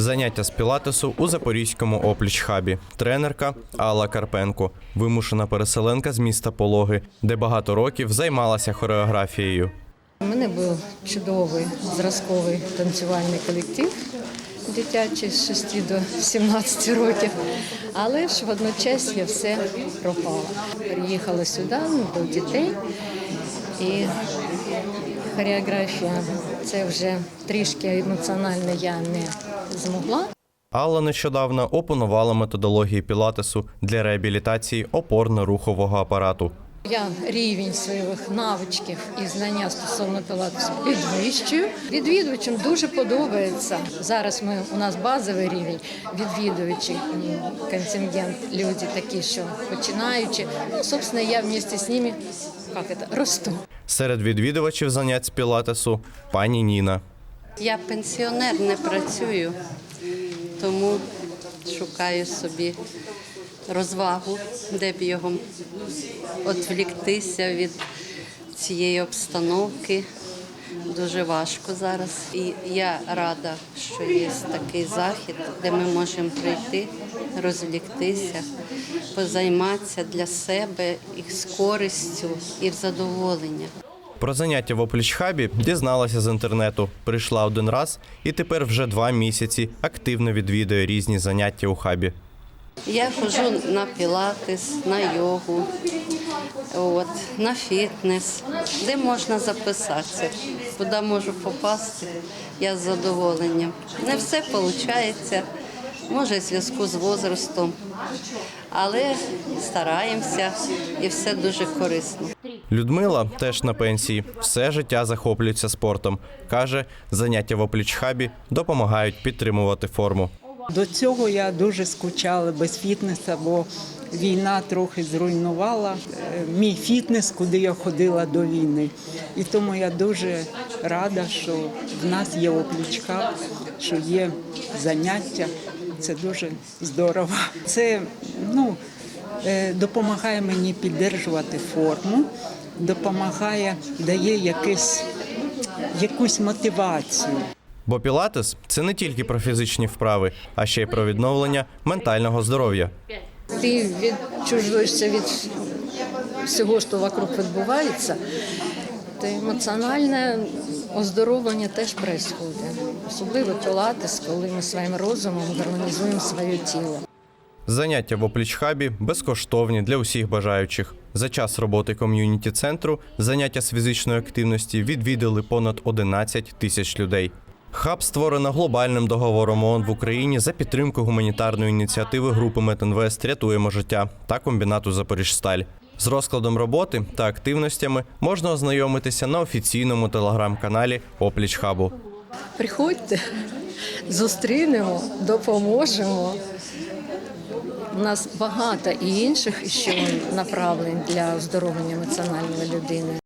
Заняття з пілатесу у Запорізькому опліч-хабі. Тренерка Алла Карпенко, вимушена переселенка з міста Пологи, де багато років займалася хореографією. У мене був чудовий зразковий танцювальний колектив дитячий з 6 до 17 років, але ж водночас я все пропала. Приїхала сюди до дітей і хореографія це вже трішки емоціонально я не змогла. Алла нещодавно опанувала методології пілатесу для реабілітації опорно-рухового апарату. Я рівень своїх навичків і знання стосовно пілатесу підвищую. Відвідувачам дуже подобається. Зараз ми у нас базовий рівень відвідувачі контингент, люди такі, що починаючи. Ну, собственно, я вместе з ними як це, росту. Серед відвідувачів занять з пілатесу пані Ніна. Я пенсіонер, не працюю, тому шукаю собі розвагу, де б його відвліктися від цієї обстановки. Дуже важко зараз. І я рада, що є такий захід, де ми можемо прийти, розвліктися, позайматися для себе і з користю, і в задоволення. Про заняття в опліч-хабі дізналася з інтернету. Прийшла один раз і тепер вже два місяці активно відвідує різні заняття у хабі. Я ходжу на пілатес, на йогу, от, на фітнес, де можна записатися, куди можу попасти, я з задоволенням. Не все виходить, може, в зв'язку з возрастом, але стараємося і все дуже корисно. Людмила теж на пенсії. Все життя захоплюється спортом. Каже, заняття в опліч-хабі допомагають підтримувати форму. До цього я дуже скучала без фітнесу, бо війна трохи зруйнувала е, мій фітнес, куди я ходила до війни. І тому я дуже рада, що в нас є оплічка, що є заняття. Це дуже здорово. Це ну, допомагає мені підтримувати форму, допомагає, дає якесь, якусь мотивацію. Бо пілатес це не тільки про фізичні вправи, а ще й про відновлення ментального здоров'я. Ти відчужуєшся від всього, що вокруг відбувається, то емоціональне оздоровлення теж відбувається. Особливо пілатес, коли ми своїм розумом гармонізуємо своє тіло. Заняття в опліч-хабі безкоштовні для усіх бажаючих. За час роботи ком'юніті центру заняття з фізичної активності відвідали понад 11 тисяч людей. Хаб створено глобальним договором ООН в Україні за підтримку гуманітарної ініціативи групи Метинвест Рятуємо життя та комбінату Запоріжсталь. З розкладом роботи та активностями можна ознайомитися на офіційному телеграм-каналі Опліч Хабу. Приходьте, зустрінемо, допоможемо. Нас багато і інших ще направлень для оздоровлення емоціональної людини.